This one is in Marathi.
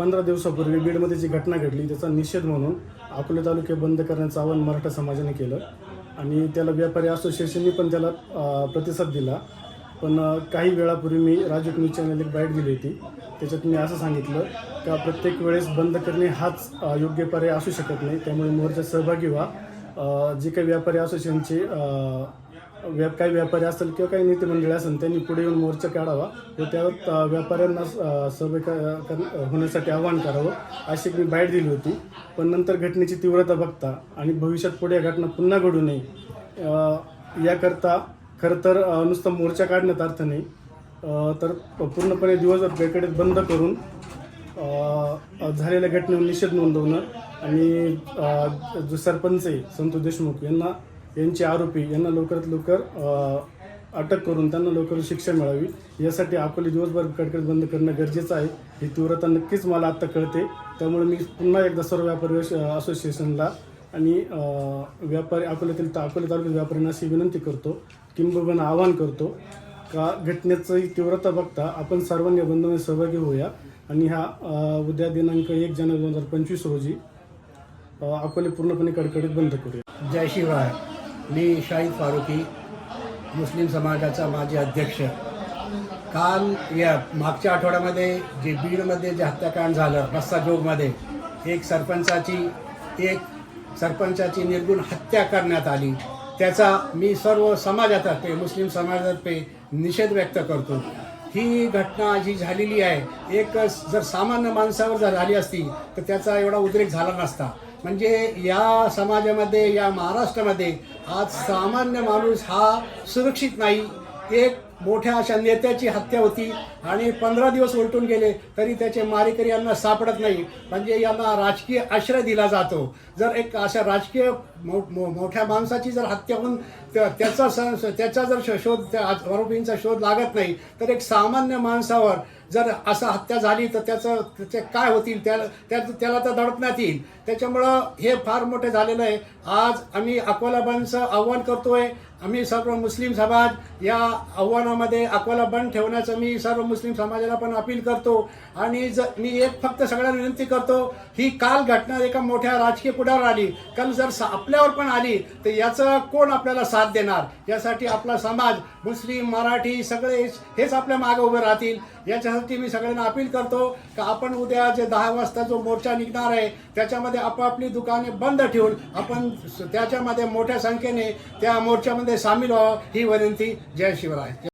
पंधरा दिवसापूर्वी बीडमध्ये जी घटना घडली त्याचा निषेध म्हणून अकोले तालुके बंद करण्याचं आवाहन मराठा समाजाने केलं. आणि त्याला व्यापारी असोसिएशननी पण त्याला प्रतिसाद दिला. पण काही वेळापूर्वी मी राजू न्यूज चॅनल एक बाईट दिली होती. त्याच्यात मी असं सांगितलं का प्रत्येक वेळेस बंद करणे हाच योग्य पर्याय असू शकत नाही. त्यामुळे मोर्चा सहभागी व्हा. जे काही व्यापारी असोसिएशनचे व्याप काही व्यापारी असतील किंवा काही नेते मंडळी असेल त्यांनी पुढे येऊन मोर्चा काढावा व त्यावर व्यापाऱ्यांना अ, सहभागी कर- होण्यासाठी आवाहन करावं अशी मी बाईट दिली होती. पण नंतर घटनेची तीव्रता बघता आणि भविष्यात पुढे या घटना पुन्हा घडू नये याकरता खरं तर नुसतं मोर्चा काढण्यात अर्थ नाही. तर पूर्णपणे दिवसभर बेकडे बंद करून झालेल्या घटनेवर निषेध नोंदवणं आणि जो सरपंच आहे संतोष देशमुख यांना यांचे आरोपी यांना लवकरात लवकर अटक करून त्यांना लवकर शिक्षा मिळावी. यासाठी अकोले दिवसभर कडकड बंद करणं गरजेचं आहे. ही तीव्रता नक्कीच मला आत्ता कळते. त्यामुळे मी पुन्हा एकदा सर्व व्यापारी असोसिएशनला आणि व्यापारी अकोल्यातील अकोले तालुक्यातील व्यापाऱ्यांना अशी विनंती करतो किंबहुना आवाहन करतो का घटनेचं तीव्रता बघता आपण सर्वांनी बंधमध्ये सहभागी होऊया. आणि हा उद्या दिनांक एक जानेवारी दोन हजार पंचवीस रोजी अकोले पूर्णपणे कडकडीत बंद करूया. जय शिवाय. मी शाहिद फारुकी मुस्लिम समाजाचा माजी अध्यक्ष. काल या मागच्या आठवड्यामध्ये जे बीडमध्ये जे हत्याकांड झालं रस्ता जोगमध्ये एक सरपंचाची एक सरपंचाची निर्गुण हत्या करण्यात आली. त्याचा मी सर्व समाजातर्फे मुस्लिम समाजातर्फे निषेध व्यक्त करतो. ही घटना जी झालेली आहे एक जर सामान्य माणसावर जर झाली असती तर त्याचा एवढा उद्रेक झाला नसता. म्हणजे या समाजामध्ये या महाराष्ट्रामध्ये आज सामान्य माणूस हा सुरक्षित नाही. एक मोठ्या अशा नेत्याची हत्या होती आणि पंधरा दिवस उलटून गेले तरी त्याचे मारेकरी यांना सापडत नाही. म्हणजे यांना राजकीय आश्रय दिला जातो. जर एक अशा राजकीय मो, मोठ्या माणसाची जर हत्या होऊन त्याचा त्याचा जर शोध त्या आरोपींचा शोध लागत नाही तर एक सामान्य माणसावर जर असं हत्या झाली तर त्याचं त्याचे काय होतील? त्याला त्या त्याला तर दडपण्यात येईल. त्याच्यामुळं हे फार मोठे झालेलं आहे. आज आम्ही अकोला बंदचं आव्हान करतोय. आम्ही सर्व मुस्लिम समाज या आव्हानामध्ये अकोला बंद ठेवण्याचं मी सर्व मुस्लिम समाजाला पण अपील करतो. आणि ज मी एक फक्त सगळ्यांना विनंती करतो ही काल घटना एका मोठ्या राजकीय पुढावर आली. काल जर आपल्यावर पण आली तर याचं कोण आपल्याला साथ देणार? यासाठी आपला समाज मुस्लिम मराठी सगळे हेच आपल्या मागे उभे राहतील. याच्यासाठी मी सगळ्यांना अपील करतो का आपण उद्या जे दहा वाजता जो मोर्चा निघणार आहे त्याच्यामध्ये आपापली दुकाने बंद ठेवून आपण त्याच्यामध्ये मोठ्या संख्येने त्या मोर्चामध्ये सामील व्हावं ही विनंती जय शिवराय